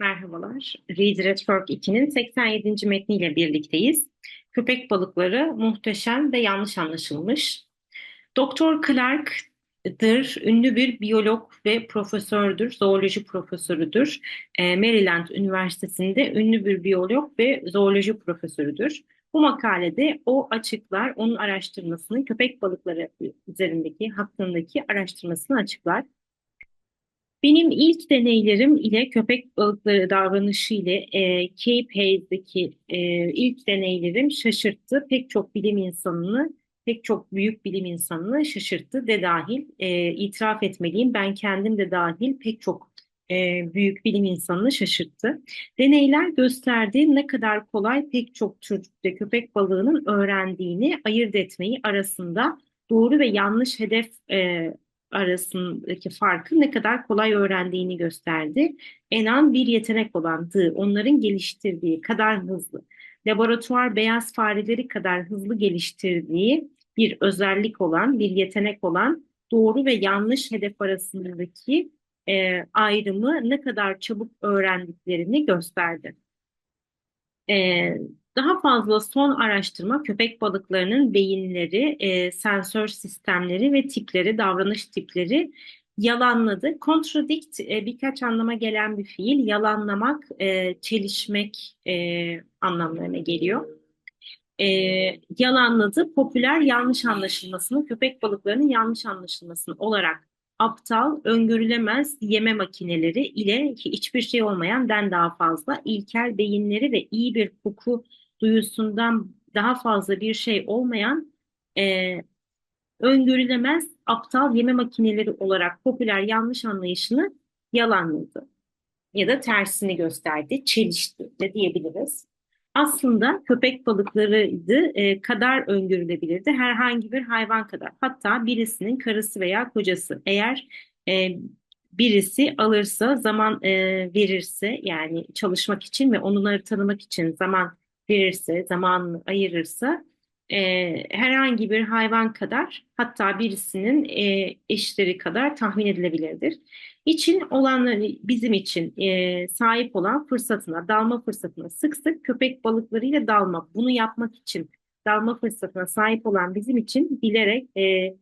Merhabalar. Read Network 2'nin 87. metniyle birlikteyiz. Köpek balıkları muhteşem ve yanlış anlaşılmış. Doktor Clark'dır, ünlü bir biyolog ve profesördür, zooloji profesörüdür. E, Maryland Üniversitesi'nde ünlü bir biyolog ve zooloji profesörüdür. Bu makalede o açıklar, onun araştırmasını, köpek balıkları üzerindeki, hakkındaki araştırmasını açıklar. Benim ilk deneylerim ile köpek balıkları davranışı ile e, Cape Hayes'deki e, ilk deneylerim şaşırttı. Pek çok bilim insanını, pek çok büyük bilim insanını şaşırttı de dahil. E, itiraf etmeliyim ben kendim de dahil pek çok e, büyük bilim insanını şaşırttı. Deneyler gösterdi ne kadar kolay pek çok türde köpek balığının öğrendiğini ayırt etmeyi arasında doğru ve yanlış hedef e, arasındaki farkı ne kadar kolay öğrendiğini gösterdi. Enan bir yetenek olandı, onların geliştirdiği kadar hızlı, laboratuvar beyaz fareleri kadar hızlı geliştirdiği bir özellik olan, bir yetenek olan doğru ve yanlış hedef arasındaki e, ayrımı ne kadar çabuk öğrendiklerini gösterdi. E, daha fazla son araştırma köpek balıklarının beyinleri, e, sensör sistemleri ve tipleri, davranış tipleri yalanladı. Contradict e, birkaç anlama gelen bir fiil. Yalanlamak, e, çelişmek e, anlamlarına geliyor. E, yalanladı. Popüler yanlış anlaşılmasını, köpek balıklarının yanlış anlaşılmasını olarak aptal, öngörülemez yeme makineleri ile hiçbir şey olmayan den daha fazla ilkel beyinleri ve iyi bir koku duyusundan daha fazla bir şey olmayan e, öngörülemez aptal yeme makineleri olarak popüler yanlış anlayışını yalanladı ya da tersini gösterdi, çelişti de diyebiliriz. Aslında köpek balıklarıydı e, kadar öngörülebilirdi herhangi bir hayvan kadar. Hatta birisinin karısı veya kocası eğer e, birisi alırsa zaman e, verirse yani çalışmak için ve onları tanımak için zaman verirse, zamanını ayırırsa e, herhangi bir hayvan kadar hatta birisinin e, eşleri kadar tahmin edilebilirdir. İçin olanları bizim için e, sahip olan fırsatına, dalma fırsatına sık sık köpek balıklarıyla dalma. Bunu yapmak için dalma fırsatına sahip olan bizim için bilerek e,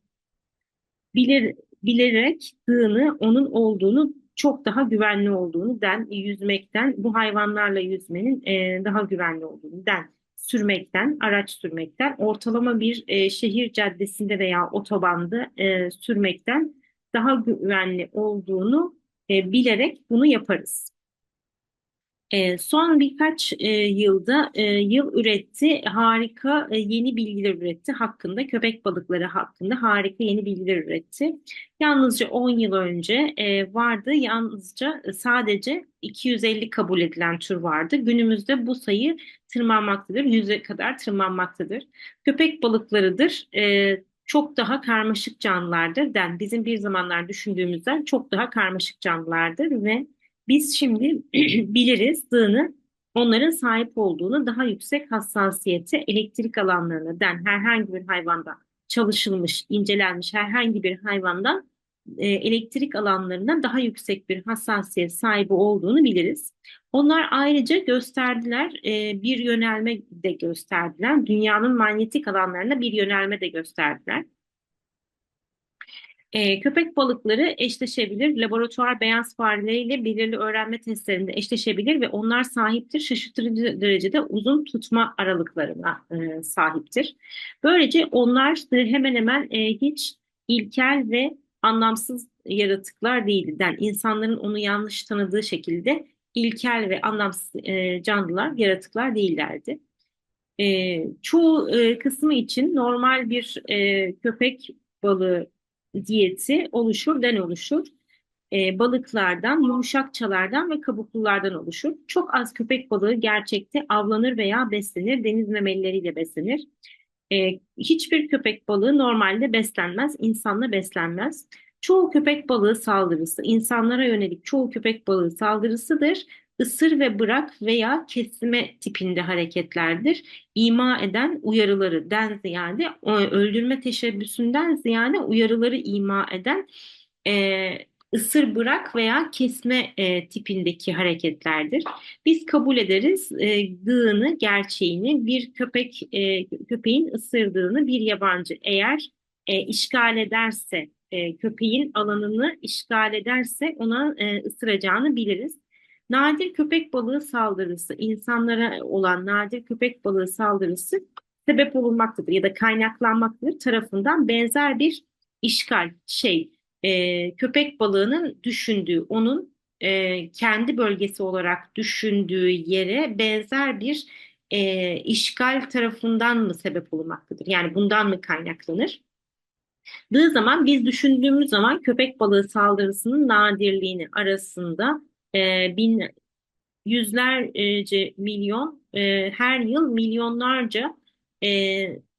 bilir, bilerek dığını onun olduğunu çok daha güvenli olduğunu den yüzmekten bu hayvanlarla yüzmenin e, daha güvenli olduğunu den sürmekten araç sürmekten ortalama bir e, şehir caddesinde veya otobanda e, sürmekten daha güvenli olduğunu e, bilerek bunu yaparız. E, son birkaç e, yılda e, yıl üretti, harika e, yeni bilgiler üretti hakkında, köpek balıkları hakkında harika yeni bilgiler üretti. Yalnızca 10 yıl önce vardı, yalnızca sadece 250 kabul edilen tür vardı. Günümüzde bu sayı tırmanmaktadır, yüze kadar tırmanmaktadır. Köpek balıklarıdır, çok daha karmaşık canlılardır. Yani bizim bir zamanlar düşündüğümüzden çok daha karmaşık canlılardır ve biz şimdi biliriz dığını onların sahip olduğunu daha yüksek hassasiyeti elektrik alanlarına den herhangi bir hayvanda çalışılmış, incelenmiş herhangi bir hayvandan e, elektrik alanlarına daha yüksek bir hassasiyet sahibi olduğunu biliriz. Onlar ayrıca gösterdiler, e, bir yönelme de gösterdiler. Dünyanın manyetik alanlarına bir yönelme de gösterdiler. E, köpek balıkları eşleşebilir, laboratuvar beyaz fareleriyle belirli öğrenme testlerinde eşleşebilir ve onlar sahiptir, şaşırtıcı derecede uzun tutma aralıklarına e, sahiptir. Böylece onlar hemen hemen e, hiç ilkel ve anlamsız yaratıklar değildi. Yani insanların onu yanlış tanıdığı şekilde ilkel ve anlamsız e, canlılar, yaratıklar değillerdi. E, çoğu e, kısmı için normal bir e, köpek balığı diyeti oluşur, den oluşur. E, balıklardan, yumuşakçalardan ve kabuklulardan oluşur. Çok az köpek balığı gerçekte avlanır veya beslenir, deniz memelileriyle beslenir. E, hiçbir köpek balığı normalde beslenmez, insanla beslenmez. Çoğu köpek balığı saldırısı, insanlara yönelik çoğu köpek balığı saldırısıdır. Isır ve bırak veya kesme tipinde hareketlerdir. İma eden uyarıları den ziyade öldürme teşebbüsünden ziyade uyarıları ima eden e, ısır bırak veya kesme e, tipindeki hareketlerdir. Biz kabul ederiz e, dığını, gerçeğini bir köpek e, köpeğin ısırdığını bir yabancı eğer e, işgal ederse e, köpeğin alanını işgal ederse ona e, ısıracağını biliriz. Nadir köpek balığı saldırısı, insanlara olan nadir köpek balığı saldırısı sebep olunmaktadır ya da kaynaklanmaktadır tarafından benzer bir işgal şey e, köpek balığının düşündüğü onun e, kendi bölgesi olarak düşündüğü yere benzer bir e, işgal tarafından mı sebep olunmaktadır? Yani bundan mı kaynaklanır? Dığı zaman biz düşündüğümüz zaman köpek balığı saldırısının nadirliğini arasında e, bin yüzlerce milyon e, her yıl milyonlarca e,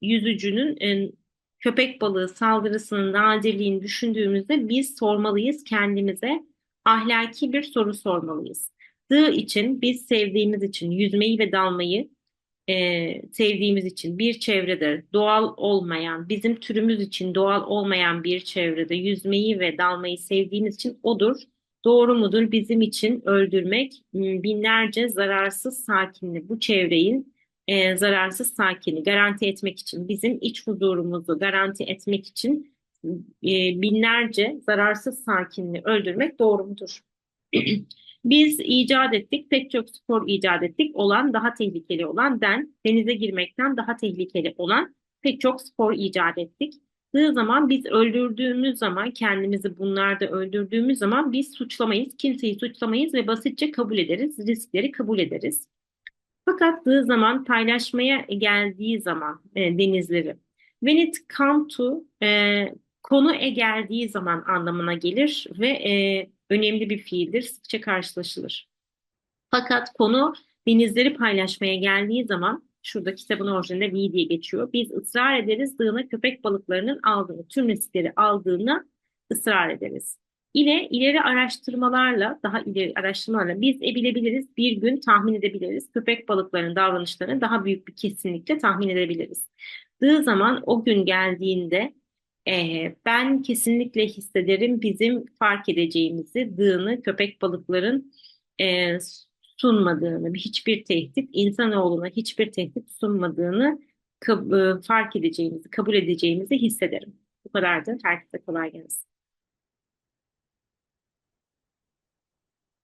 yüzücünün e, köpek balığı saldırısının nadirliğini düşündüğümüzde biz sormalıyız kendimize ahlaki bir soru sormalıyız. Dığ için biz sevdiğimiz için yüzmeyi ve dalmayı e, sevdiğimiz için bir çevrede doğal olmayan, bizim türümüz için doğal olmayan bir çevrede yüzmeyi ve dalmayı sevdiğimiz için odur. Doğru mudur bizim için öldürmek binlerce zararsız sakinli bu çevreyi e, zararsız sakini garanti etmek için bizim iç huzurumuzu garanti etmek için e, binlerce zararsız sakinini öldürmek doğru mudur? Biz icat ettik, pek çok spor icat ettik. Olan daha tehlikeli olan den, denize girmekten daha tehlikeli olan pek çok spor icat ettik. Dığı zaman biz öldürdüğümüz zaman kendimizi bunlarda öldürdüğümüz zaman biz suçlamayız, kimseyi suçlamayız ve basitçe kabul ederiz, riskleri kabul ederiz. Fakat dığı zaman paylaşmaya geldiği zaman e, denizleri when it come to e, konu e geldiği zaman anlamına gelir ve e, önemli bir fiildir, sıkça karşılaşılır. Fakat konu denizleri paylaşmaya geldiği zaman, şurada kitabın orijinalinde V diye geçiyor. Biz ısrar ederiz dığına köpek balıklarının aldığını, tüm riskleri aldığını ısrar ederiz. Yine ileri araştırmalarla, daha ileri araştırmalarla biz ebilebiliriz, bir gün tahmin edebiliriz. Köpek balıklarının davranışlarını daha büyük bir kesinlikle tahmin edebiliriz. Dığ zaman o gün geldiğinde ee, ben kesinlikle hissederim bizim fark edeceğimizi, dığını köpek balıkların e, sunmadığını, hiçbir tehdit, insanoğluna hiçbir tehdit sunmadığını e, fark edeceğimizi, kabul edeceğimizi hissederim. Bu kadardı. Herkese kolay gelsin.